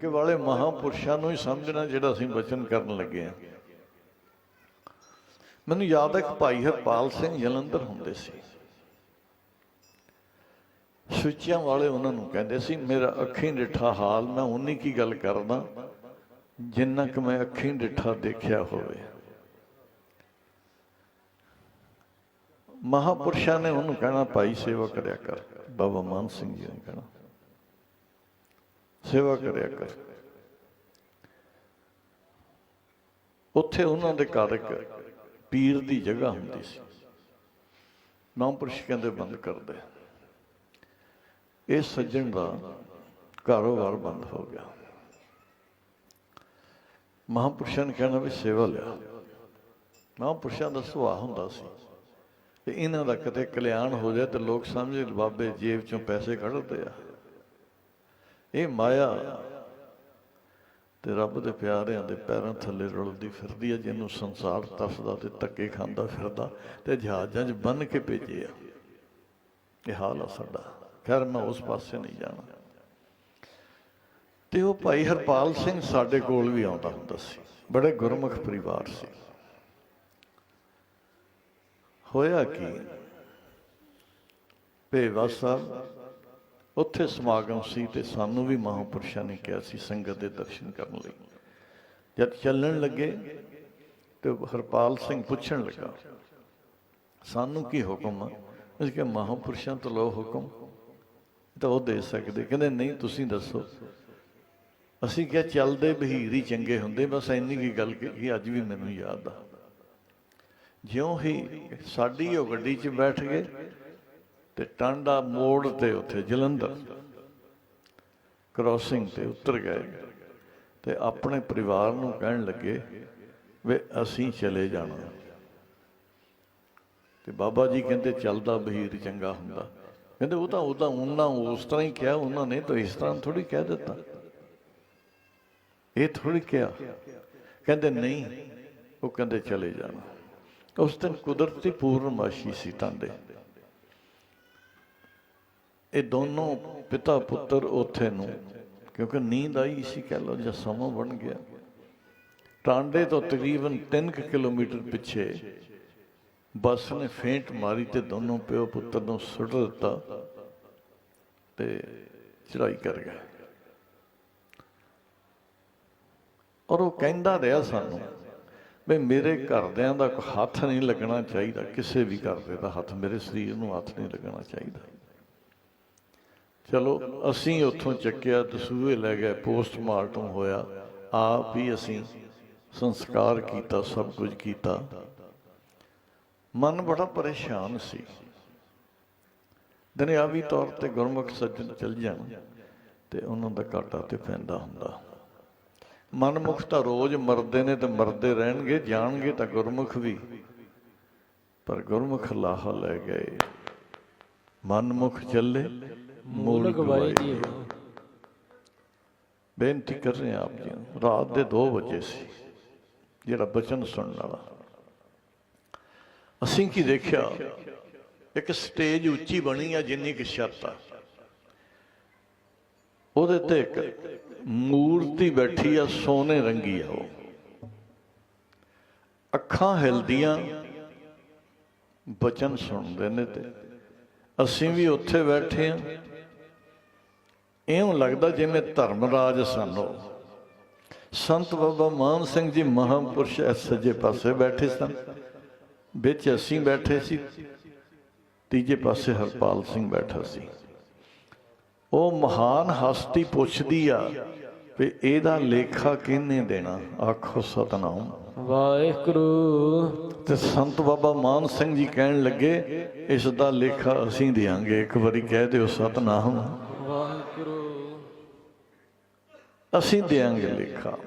ਕਿ ਵਾਲੇ ਮਹਾਪੁਰਸ਼ਾਂ ਨੂੰ ਹੀ ਸਮਝਣਾ ਜਿਹੜਾ ਅਸੀਂ ਬਚਨ ਕਰਨ ਲੱਗੇ ਆ ਮੈਨੂੰ ਯਾਦ ਹੈ ਕਿ ਭਾਈ ਹਰਪਾਲ ਸਿੰਘ ਜਲੰਧਰ ਹੁੰਦੇ ਸੀ। ਸੁੱਚਿਆਂ ਵਾਲੇ ਉਹਨਾਂ ਨੂੰ ਕਹਿੰਦੇ ਸੀ, ਮੇਰਾ ਅੱਖੀਂ ਡਿਠਾ ਹਾਲ, ਮੈਂ ਉਨੀ ਕੀ ਗੱਲ ਕਰਦਾ ਜਿੰਨਾ ਕਿ ਮੈਂ ਅੱਖੀਂ ਡਿਠਾ ਦੇਖਿਆ ਹੋਵੇ। ਮਹਾਪੁਰਸ਼ਾਂ ਨੇ ਉਹਨੂੰ ਕਹਿਣਾ, ਭਾਈ ਸੇਵਾ ਕਰਿਆ ਕਰ। ਬਾਬਾ ਮਾਨ ਸਿੰਘ ਜੀ ਨੇ ਕਹਿਣਾ। ਸੇਵਾ ਕਰਿਆ ਕਰ। ਉੱਥੇ ਉਹਨਾਂ ਦੇ ਘਰ ਇੱਕ ਪੀਰ ਦੀ ਜਗ੍ਹਾ ਹੁੰਦੀ ਸੀ। ਨਾਮਪੁਰਸ਼ ਕਹਿੰਦੇ ਬੰਦ ਕਰਦੇ ਇਹ ਸੱਜਣ ਦਾ ਕਾਰੋਬਾਰ ਬੰਦ ਹੋ ਗਿਆ। ਮਹਾਂਪੁਰਸ਼ਾਂ ਨੇ ਕਹਿਣਾ ਵੀ ਸੇਵਾ ਲਿਆ। ਮਹਾਂਪੁਰਸ਼ਾਂ ਦਾ ਸੁਭਾਅ ਹੁੰਦਾ ਸੀ ਤੇ ਇਹਨਾਂ ਦਾ ਕਦੇ ਕਲਿਆਣ ਹੋ ਜਾਏ ਤੇ ਲੋਕ ਸਮਝੇ ਬਾਬੇ ਜੇਬ ਚੋਂ ਪੈਸੇ ਕੱਢਦੇ ਆ। ਇਹ ਮਾਇਆ ਤੇ ਰੱਬ ਦੇ ਪਿਆਰਿਆਂ ਦੇ ਪੈਰਾਂ ਥੱਲੇ ਰੁਲਦੀ ਫਿਰਦੀ ਹੈ ਜਿਹਨੂੰ ਸੰਸਾਰ ਤਸਦਾ ਤੇ ਧੱਕੇ ਖਾਂਦਾ ਫਿਰਦਾ ਤੇ ਜਹਾਜ਼ਾਂ 'ਚ ਬੰਨ ਕੇ ਭੇਜੇ ਇਹ ਹਾਲ ਆ ਸਾਡਾ। ਖੈਰ, ਮੈਂ ਉਸ ਪਾਸੇ ਨਹੀਂ ਜਾਣਾ। ਤੇ ਉਹ ਭਾਈ ਹਰਪਾਲ ਸਿੰਘ ਸਾਡੇ ਕੋਲ ਵੀ ਆਉਂਦਾ ਹੁੰਦਾ ਸੀ। ਬੜੇ ਗੁਰਮੁਖ ਪਰਿਵਾਰ ਸੀ। ਹੋਇਆ ਕੀ? ਭੇਵਾ ਸਾਹਿਬ ਉੱਥੇ ਸਮਾਗਮ ਸੀ ਤੇ ਸਾਨੂੰ ਵੀ ਮਹਾਂਪੁਰਸ਼ਾਂ ਨੇ ਕਿਹਾ ਸੀ ਸੰਗਤ ਦੇ ਦਰਸ਼ਨ ਕਰਨ ਲਈ। ਜਦ ਚੱਲਣ ਲੱਗੇ ਤੇ ਹਰਪਾਲ ਸਿੰਘ ਪੁੱਛਣ ਲੱਗਾ, ਸਾਨੂੰ ਕੀ ਹੁਕਮ ਆ? ਅਸੀਂ ਕਿਹਾ, ਮਹਾਂਪੁਰਸ਼ਾਂ ਤੋਂ ਲਓ ਹੁਕਮ ਤਾਂ ਉਹ ਦੇ ਸਕਦੇ। ਕਹਿੰਦੇ, ਨਹੀਂ, ਤੁਸੀਂ ਦੱਸੋ। ਅਸੀਂ ਕਿਹਾ, ਚੱਲਦੇ ਬਹੀਰ ਹੀ ਚੰਗੇ ਹੁੰਦੇ, ਬਸ ਇੰਨੀ ਕੀ ਗੱਲ ਕਿ ਅੱਜ ਵੀ ਮੈਨੂੰ ਯਾਦ ਆ। ਜਿਉਂ ਹੀ ਸਾਡੀ ਉਹ ਗੱਡੀ 'ਚ ਬੈਠ ਗਏ ਤੇ ਟਾਂਡਾ ਮੋੜ ਤੇ ਉੱਥੇ ਜਲੰਧਰ ਕ੍ਰਾਸਿੰਗ ਤੇ ਉਤਰ ਗਏ ਤੇ ਆਪਣੇ ਪਰਿਵਾਰ ਨੂੰ ਕਹਿਣ ਲੱਗੇ ਵੀ ਅਸੀਂ ਚਲੇ ਜਾਣਾ। ਤੇ ਬਾਬਾ ਜੀ ਕਹਿੰਦੇ ਚੱਲਦਾ ਬਹੀਰ ਚੰਗਾ ਹੁੰਦਾ। ਕਹਿੰਦੇ ਉਹ ਤਾਂ ਉਹ ਤਾਂ ਉਹਨਾਂ ਉਸ ਤਰ੍ਹਾਂ ਹੀ ਕਿਹਾ, ਉਹਨਾਂ ਨੇ ਤਾਂ ਇਸ ਤਰ੍ਹਾਂ ਥੋੜੀ ਕਹਿ ਦਿੱਤਾ। ਇਹ ਥੋੜੀ ਕਿਹਾ। ਕਹਿੰਦੇ ਨਹੀਂ, ਉਹ ਕਹਿੰਦੇ ਚਲੇ ਜਾਣਾ। ਉਸ ਦਿਨ ਕੁਦਰਤੀ ਪੂਰਨਮਾਸ਼ੀ ਸੀ ਟਾਂਡੇ। ਇਹ ਦੋਨੋਂ ਪਿਤਾ ਪੁੱਤਰ ਉੱਥੇ ਨੂੰ, ਕਿਉਂਕਿ ਨੀਂਦ ਆਈ ਸੀ ਕਹਿ ਲੋ ਜਾਂ ਸਮਾਂ ਬਣ ਗਿਆ। ਟਾਂਡੇ ਤੋਂ ਤਕਰੀਬਨ 3 ਕਿਲੋਮੀਟਰ ਪਿੱਛੇ ਬੱਸ ਨੇ ਫੇਂਟ ਮਾਰੀ ਤੇ ਦੋਨੋਂ ਪਿਓ ਪੁੱਤਰ ਨੂੰ ਸੁੱਟ ਦਿੱਤਾ ਤੇ ਚੜਾਈ ਕਰ ਗਿਆ ਔਰ ਉਹ ਕਹਿੰਦਾ ਰਿਹਾ ਸਾਨੂੰ ਵੀ ਮੇਰੇ ਘਰਦਿਆਂ ਦਾ ਹੱਥ ਨਹੀਂ ਲੱਗਣਾ ਚਾਹੀਦਾ, ਕਿਸੇ ਵੀ ਘਰਦੇ ਦਾ ਹੱਥ, ਮੇਰੇ ਸਰੀਰ ਨੂੰ ਹੱਥ ਨਹੀਂ ਲੱਗਣਾ ਚਾਹੀਦਾ। ਚਲੋ, ਅਸੀਂ ਉੱਥੋਂ ਚੱਕਿਆ, ਦਸੂਹੇ ਲੈ ਗਏ, ਪੋਸਟਮਾਰਟਮ ਹੋਇਆ। ਆਪ ਹੀ ਅਸੀਂ ਸੰਸਕਾਰ ਕੀਤਾ, ਸਭ ਕੁਝ ਕੀਤਾ। ਮਨ ਬੜਾ ਪਰੇਸ਼ਾਨ ਸੀ। ਦੁਨਿਆਵੀ ਤੌਰ ਤੇ ਗੁਰਮੁਖ ਸੱਜਣ ਚਲ ਜਾਣ ਤੇ ਉਹਨਾਂ ਦਾ ਘਾਟਾ ਤੇ ਪੈਂਦਾ ਹੁੰਦਾ। ਮਨਮੁਖ ਤਾਂ ਰੋਜ਼ ਮਰਦੇ ਨੇ ਤੇ ਮਰਦੇ ਰਹਿਣਗੇ, ਜਾਣਗੇ ਤਾਂ ਗੁਰਮੁਖ ਵੀ। ਪਰ ਗੁਰਮੁਖ ਲਾਹਾ ਲੈ ਗਏ। ਮਨਮੁਖ ਚੱਲੇ। ਮੂਲ ਗਵਾਈ ਜੀ ਬੇਨਤੀ ਕਰ ਰਹੇ ਹਾਂ ਆਪ ਜੀ। ਰਾਤ ਦੇ 2 ਵਜੇ ਸੀ ਜਿਹੜਾ ਬਚਨ ਸੁਣਨ ਵਾਲਾ। ਅਸੀਂ ਕੀ ਦੇਖਿਆ ਇੱਕ ਸਟੇਜ ਉੱਚੀ ਬਣੀ ਆ ਜਿੰਨੀ ਕਿ ਛੱਤ ਆ। ਉਹਦੇ ਤੇ ਇੱਕ ਮੂਰਤੀ ਬੈਠੀ ਆ ਸੋਨੇ ਰੰਗੀ ਆ ਉਹ। ਅੱਖਾਂ ਹਿਲਦੀਆਂ ਬਚਨ ਸੁਣਦੇ ਨੇ ਤੇ। ਅਸੀਂ ਵੀ ਉੱਥੇ ਬੈਠੇ ਆ। ਇਉਂ ਲੱਗਦਾ ਜਿਵੇਂ ਧਰਮਰਾਜ ਸਾਨੂੰ। ਸੰਤ ਬਾਬਾ ਮਾਨ ਸਿੰਘ ਜੀ ਮਹਾਂਪੁਰਸ਼ ਸੱਜੇ ਪਾਸੇ ਬੈਠੇ ਸਨ। ਵਿੱਚ ਅਸੀਂ ਬੈਠੇ ਸੀ। ਤੀਜੇ ਪਾਸੇ ਹਰਪਾਲ ਸਿੰਘ ਬੈਠਾ ਸੀ। ਉਹ ਮਹਾਨ ਹਸਤੀ ਪੁੱਛਦੀ ਆ ਵੀ ਇਹਦਾ ਲੇਖਾ ਕਿਹਨੇ ਦੇਣਾ? ਆਖੋ ਸਤਨਾਮ। ਵਾਹਿਗੁਰੂ। ਤੇ ਸੰਤ ਬਾਬਾ ਮਾਨ ਸਿੰਘ ਜੀ ਕਹਿਣ ਲੱਗੇ ਇਸ ਦਾ ਲੇਖਾ ਅਸੀਂ ਦੇਾਂਗੇ ਇੱਕ ਵਾਰੀ ਕਹਿ ਦਿਓ ਸਤਨਾਮ। ਵਾਹਿਗੁਰੂ। ਅਸੀਂ ਦੇਾਂਗੇ ਲੇਖਾ।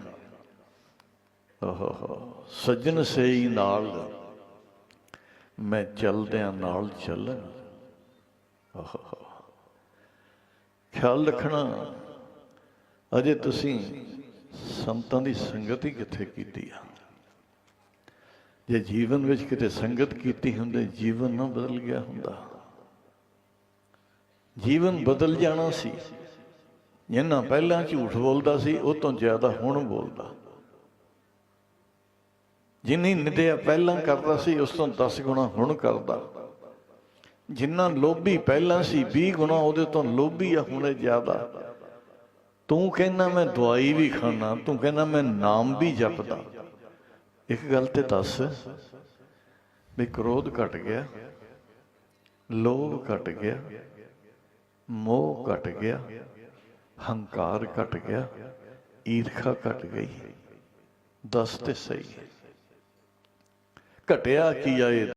ਓਹੋ ਸੱਜਣ ਸਹੀ ਨਾਲ। ਮੈਂ ਚੱਲਦਿਆਂ ਨਾਲ ਚੱਲਣ। ਓਹੋ ਖਿਆਲ ਰੱਖਣਾ, ਅਜੇ ਤੁਸੀਂ ਸੰਤਾਂ ਦੀ ਸੰਗਤ ਹੀ ਕਿੱਥੇ ਕੀਤੀ ਆ? ਜੇ ਜੀਵਨ ਵਿੱਚ ਕਿਤੇ ਸੰਗਤ ਕੀਤੀ ਹੁੰਦੀ, ਜੀਵਨ ਨਾ ਬਦਲ ਗਿਆ ਹੁੰਦਾ। ਜੀਵਨ ਬਦਲ ਜਾਣਾ ਸੀ। ਜਿੰਨਾ ਪਹਿਲਾਂ ਝੂਠ ਬੋਲਦਾ ਸੀ ਉਹ ਤੋਂ ਜ਼ਿਆਦਾ ਹੁਣ ਬੋਲਦਾ। ਜਿੰਨੀ ਨਿੰਦਿਆ ਪਹਿਲਾਂ ਕਰਦਾ ਸੀ, ਉਸ ਤੋਂ 10 ਗੁਣਾ ਹੁਣ ਕਰਦਾ। ਜਿੰਨਾ ਲੋਭੀ ਪਹਿਲਾਂ ਸੀ 20 ਗੁਣਾ ਉਹਦੇ ਤੋਂ ਲੋਭੀ ਆ, ਹੁਣੇ ਜ਼ਿਆਦਾ। ਤੂੰ ਕਹਿੰਦਾ ਮੈਂ ਦਵਾਈ ਵੀ ਖਾਣਾ ਤੂੰ ਕਹਿੰਦਾ ਮੈਂ ਨਾਮ ਵੀ ਜਪਦਾ। ਇੱਕ ਗੱਲ ਤੇ ਦੱਸ, ਵੀ ਕ੍ਰੋਧ ਘਟ ਗਿਆ, ਲੋਭ ਘਟ ਗਿਆ, ਮੋਹ ਘਟ ਗਿਆ ਹੰਕਾਰ ਘਟ ਗਿਆ ਈਰਖਾ ਘਟ ਗਈ। ਦੱਸ ਤੇ ਸਹੀ। ਘਟਿਆ ਕੀ ਆ ਇਹ?